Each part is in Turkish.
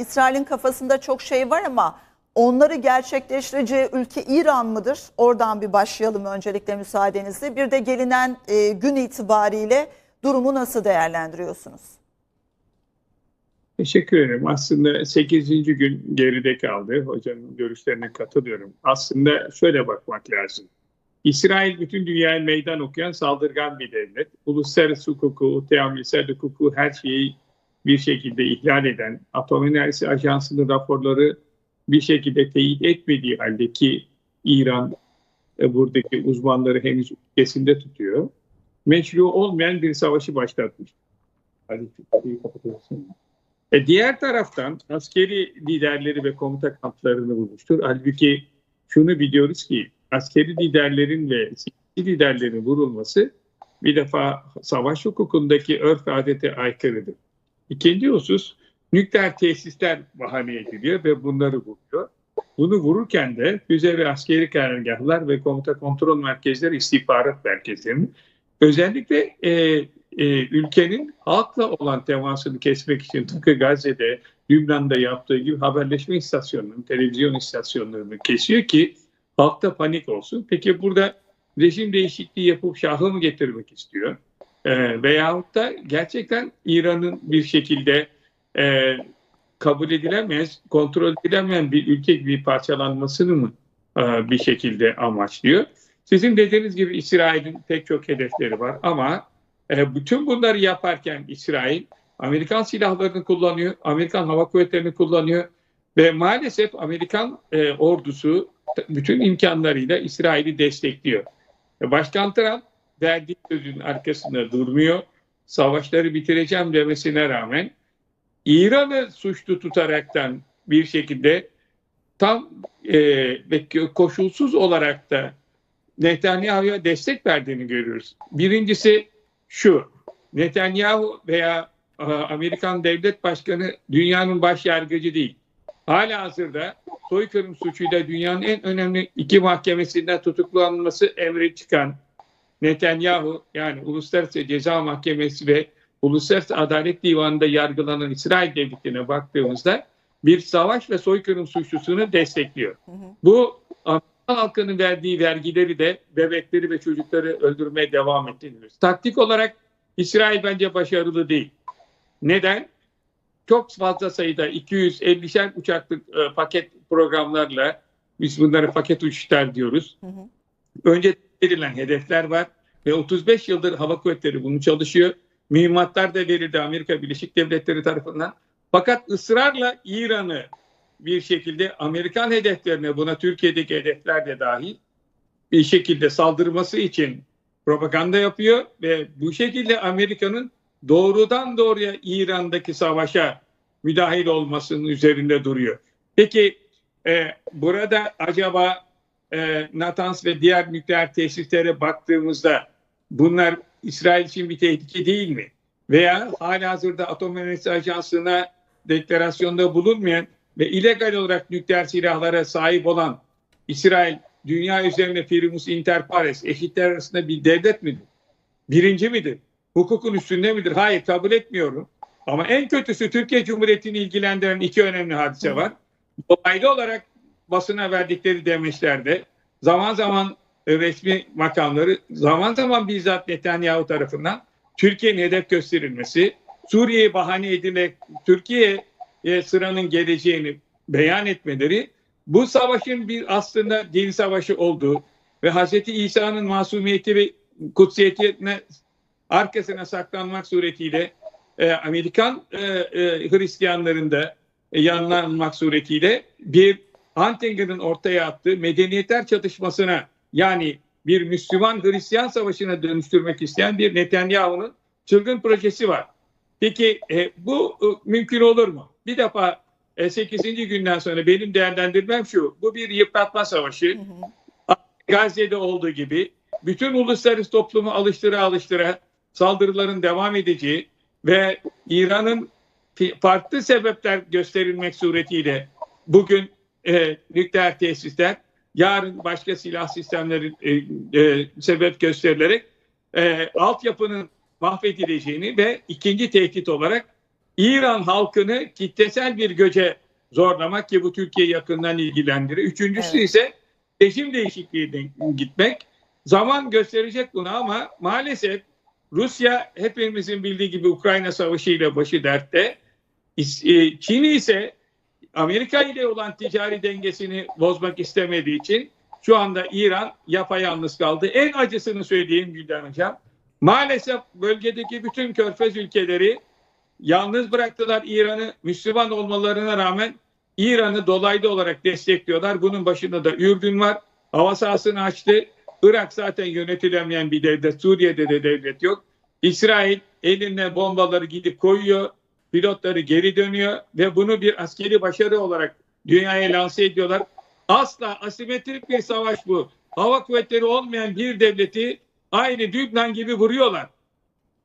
İsrail'in kafasında çok şey var ama onları gerçekleştireceği ülke İran mıdır? Oradan bir başlayalım öncelikle müsaadenizle. Bir de gelinen e, gün itibariyle durumu nasıl değerlendiriyorsunuz? Teşekkür ederim. Aslında 8. gün geride kaldı. Hocanın görüşlerine katılıyorum. Aslında şöyle bakmak lazım. İsrail bütün dünyaya meydan okuyan saldırgan bir devlet. Uluslararası hukuku, teamülsel hukuku her şeyi bir şekilde ihlal eden, Atom Enerjisi Ajansı'nın raporları bir şekilde teyit etmediği halde ki İran e, buradaki uzmanları henüz ülkesinde tutuyor. Meşru olmayan bir savaşı başlatmış. Hadi kapatıyorsun. E diğer taraftan askeri liderleri ve komuta kamplarını bulmuştur. Halbuki şunu biliyoruz ki askeri liderlerin ve siyasi liderlerin vurulması bir defa savaş hukukundaki örf adete aykırıdır. İkinci husus nükleer tesisler bahane ediliyor ve bunları vuruyor. Bunu vururken de füze ve askeri karargahlar ve komuta kontrol merkezleri istihbarat merkezlerinin özellikle e, e, ülkenin halkla olan temasını kesmek için tıpkı Gazze'de, Lübnan'da yaptığı gibi haberleşme istasyonlarını, televizyon istasyonlarını kesiyor ki halkta panik olsun. Peki burada rejim değişikliği yapıp şahı mı getirmek istiyor? E, veyahut da gerçekten İran'ın bir şekilde e, kabul edilemez, kontrol edilemeyen bir ülke gibi parçalanmasını mı e, bir şekilde amaçlıyor? Sizin dediğiniz gibi İsrail'in pek çok hedefleri var ama e, bütün bunları yaparken İsrail Amerikan silahlarını kullanıyor, Amerikan hava kuvvetlerini kullanıyor ve maalesef Amerikan e, ordusu bütün imkanlarıyla İsrail'i destekliyor. Başkan Trump verdiği sözün arkasında durmuyor. Savaşları bitireceğim demesine rağmen İran'ı suçlu tutaraktan bir şekilde tam e, koşulsuz olarak da Netanyahu'ya destek verdiğini görüyoruz. Birincisi şu, Netanyahu veya e, Amerikan Devlet Başkanı dünyanın baş yargıcı değil. Hala hazırda soykırım suçuyla dünyanın en önemli iki mahkemesinden tutuklanması emri çıkan Netanyahu yani Uluslararası Ceza Mahkemesi ve Uluslararası Adalet Divanı'nda yargılanan İsrail devletine baktığımızda bir savaş ve soykırım suçlusunu destekliyor. Hı hı. Bu Amerikan halkının verdiği vergileri de bebekleri ve çocukları öldürmeye devam ettiriyor. Taktik olarak İsrail bence başarılı değil. Neden? Çok fazla sayıda 250'şer uçaklık e, paket programlarla biz bunları paket uçuşlar diyoruz. Hı hı. Önce verilen hedefler var ve 35 yıldır hava kuvvetleri bunu çalışıyor. Mühimmatlar da verildi Amerika Birleşik Devletleri tarafından. Fakat ısrarla İran'ı bir şekilde Amerikan hedeflerine buna Türkiye'deki hedefler de dahil bir şekilde saldırması için propaganda yapıyor ve bu şekilde Amerika'nın doğrudan doğruya İran'daki savaşa müdahil olmasının üzerinde duruyor. Peki e, burada acaba e, Natanz ve diğer nükleer tesislere baktığımızda bunlar İsrail için bir tehlike değil mi? Veya hala hazırda Atom Enerjisi Ajansı'na deklarasyonda bulunmayan ve illegal olarak nükleer silahlara sahip olan İsrail dünya üzerinde primus inter pares eşitler arasında bir devlet midir? Birinci midir? Hukukun üstünde midir? Hayır kabul etmiyorum. Ama en kötüsü Türkiye Cumhuriyeti'ni ilgilendiren iki önemli hadise var. Dolaylı olarak basına verdikleri demeçlerde zaman zaman resmi makamları zaman zaman bizzat Netanyahu tarafından Türkiye'nin hedef gösterilmesi, Suriye'yi bahane edilerek Türkiye'ye sıranın geleceğini beyan etmeleri bu savaşın bir aslında din savaşı olduğu ve Hz. İsa'nın masumiyeti ve kutsiyetine arkasına saklanmak suretiyle e, Amerikan e, e, Hristiyanların da e, yanlanmak suretiyle bir Huntinger'ın ortaya attığı medeniyetler çatışmasına yani bir Müslüman Hristiyan savaşına dönüştürmek isteyen bir Netanyahu'nun çılgın projesi var. Peki e, bu e, mümkün olur mu? Bir defa e, 8. günden sonra benim değerlendirmem şu. Bu bir yıpratma savaşı. Hı hı. Gazze'de olduğu gibi bütün uluslararası toplumu alıştıra alıştıra saldırıların devam edeceği ve İran'ın farklı sebepler gösterilmek suretiyle bugün e, nükleer tesisler yarın başka silah sistemleri e, e, sebep gösterilerek e, altyapının mahvedileceğini ve ikinci tehdit olarak İran halkını kitlesel bir göce zorlamak ki bu Türkiye yakından ilgilendirir. Üçüncüsü Evet. ise rejim değişikliğine gitmek. Zaman gösterecek bunu ama maalesef Rusya hepimizin bildiği gibi Ukrayna Savaşı ile başı dertte. E, Çin ise Amerika ile olan ticari dengesini bozmak istemediği için şu anda İran yapayalnız kaldı. En acısını söyleyeyim Gülden Hocam. Maalesef bölgedeki bütün körfez ülkeleri yalnız bıraktılar İran'ı. Müslüman olmalarına rağmen İran'ı dolaylı olarak destekliyorlar. Bunun başında da Ürdün var. Hava sahasını açtı. Irak zaten yönetilemeyen bir devlet. Suriye'de de devlet yok. İsrail eline bombaları gidip koyuyor. Pilotları geri dönüyor ve bunu bir askeri başarı olarak dünyaya lanse ediyorlar. Asla asimetrik bir savaş bu. Hava kuvvetleri olmayan bir devleti aynı Lübnan gibi vuruyorlar.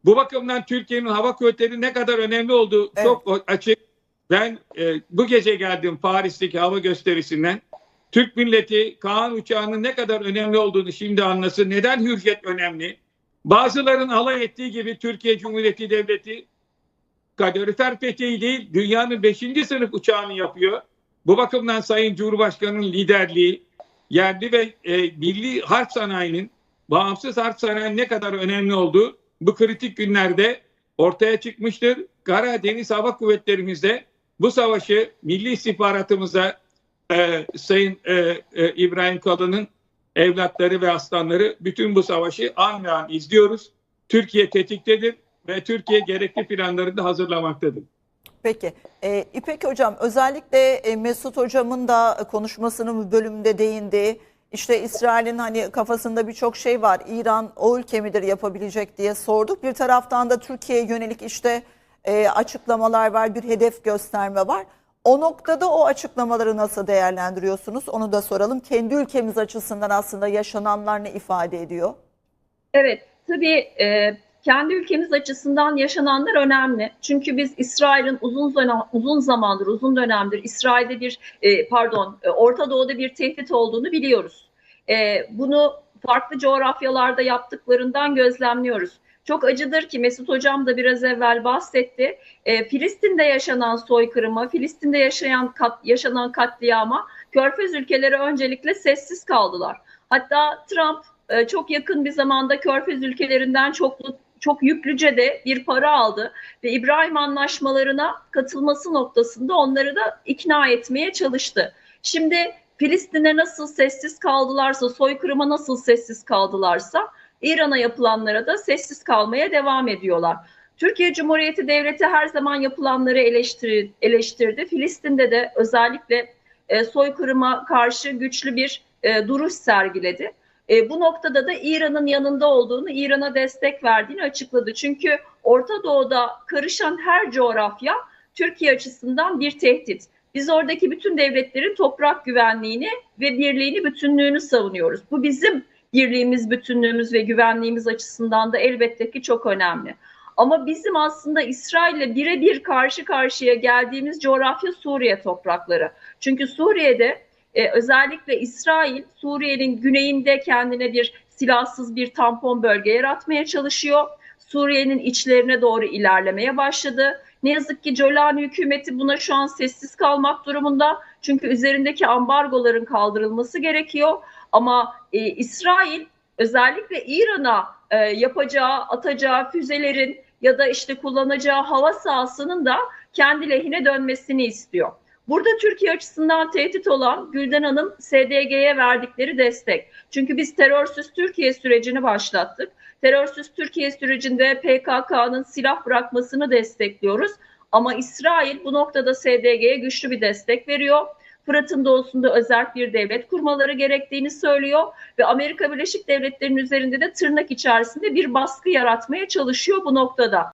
Bu bakımdan Türkiye'nin hava kuvvetleri ne kadar önemli olduğu Evet. çok açık. Ben e, bu gece geldim Paris'teki hava gösterisinden. Türk milleti Kaan uçağının ne kadar önemli olduğunu şimdi anlasın. Neden hürriyet önemli? Bazıların alay ettiği gibi Türkiye Cumhuriyeti Devleti kalorifer peteği değil, dünyanın 5. sınıf uçağını yapıyor. Bu bakımdan Sayın Cumhurbaşkanı'nın liderliği, yerli ve e, milli harp sanayinin, bağımsız harp sanayinin ne kadar önemli olduğu bu kritik günlerde ortaya çıkmıştır. Kara Deniz Hava Kuvvetlerimizde bu savaşı milli istihbaratımıza e, Sayın e, e, İbrahim Kalın'ın evlatları ve aslanları bütün bu savaşı an ve an izliyoruz. Türkiye tetiktedir ve Türkiye gerekli planlarını da hazırlamaktadır. Peki. Ee, İpek Hocam özellikle e, Mesut Hocam'ın da konuşmasının bölümünde değindiği işte İsrail'in hani kafasında birçok şey var. İran o ülke midir yapabilecek diye sorduk. Bir taraftan da Türkiye'ye yönelik işte e, açıklamalar var, bir hedef gösterme var. O noktada o açıklamaları nasıl değerlendiriyorsunuz? Onu da soralım. Kendi ülkemiz açısından aslında yaşananlar ne ifade ediyor? Evet, tabii e, kendi ülkemiz açısından yaşananlar önemli. Çünkü biz İsrail'in uzun uzun zamandır, uzun dönemdir İsrail'de bir e, pardon, e, Orta Doğu'da bir tehdit olduğunu biliyoruz. E, bunu farklı coğrafyalarda yaptıklarından gözlemliyoruz. Çok acıdır ki Mesut Hocam da biraz evvel bahsetti. Filistin'de yaşanan soykırıma, Filistin'de yaşayan kat, yaşanan katliama Körfez ülkeleri öncelikle sessiz kaldılar. Hatta Trump çok yakın bir zamanda Körfez ülkelerinden çok çok yüklüce de bir para aldı ve İbrahim anlaşmalarına katılması noktasında onları da ikna etmeye çalıştı. Şimdi Filistin'e nasıl sessiz kaldılarsa, soykırıma nasıl sessiz kaldılarsa İran'a yapılanlara da sessiz kalmaya devam ediyorlar. Türkiye Cumhuriyeti Devleti her zaman yapılanları eleştir, eleştirdi. Filistin'de de özellikle e, soykırıma karşı güçlü bir e, duruş sergiledi. E, bu noktada da İran'ın yanında olduğunu, İran'a destek verdiğini açıkladı. Çünkü Orta Doğu'da karışan her coğrafya Türkiye açısından bir tehdit. Biz oradaki bütün devletlerin toprak güvenliğini ve birliğini, bütünlüğünü savunuyoruz. Bu bizim birliğimiz, bütünlüğümüz ve güvenliğimiz açısından da elbette ki çok önemli. Ama bizim aslında İsrail'le birebir karşı karşıya geldiğimiz coğrafya Suriye toprakları. Çünkü Suriye'de e, özellikle İsrail Suriye'nin güneyinde kendine bir silahsız bir tampon bölge yaratmaya çalışıyor. Suriye'nin içlerine doğru ilerlemeye başladı. Ne yazık ki Jolani hükümeti buna şu an sessiz kalmak durumunda. Çünkü üzerindeki ambargoların kaldırılması gerekiyor. Ama e, İsrail özellikle İran'a e, yapacağı, atacağı füzelerin ya da işte kullanacağı hava sahasının da kendi lehine dönmesini istiyor. Burada Türkiye açısından tehdit olan Gülden Hanım SDG'ye verdikleri destek. Çünkü biz terörsüz Türkiye sürecini başlattık. Terörsüz Türkiye sürecinde PKK'nın silah bırakmasını destekliyoruz. Ama İsrail bu noktada SDG'ye güçlü bir destek veriyor. Fırat'ın doğusunda özel bir devlet kurmaları gerektiğini söylüyor ve Amerika Birleşik Devletleri'nin üzerinde de tırnak içerisinde bir baskı yaratmaya çalışıyor bu noktada.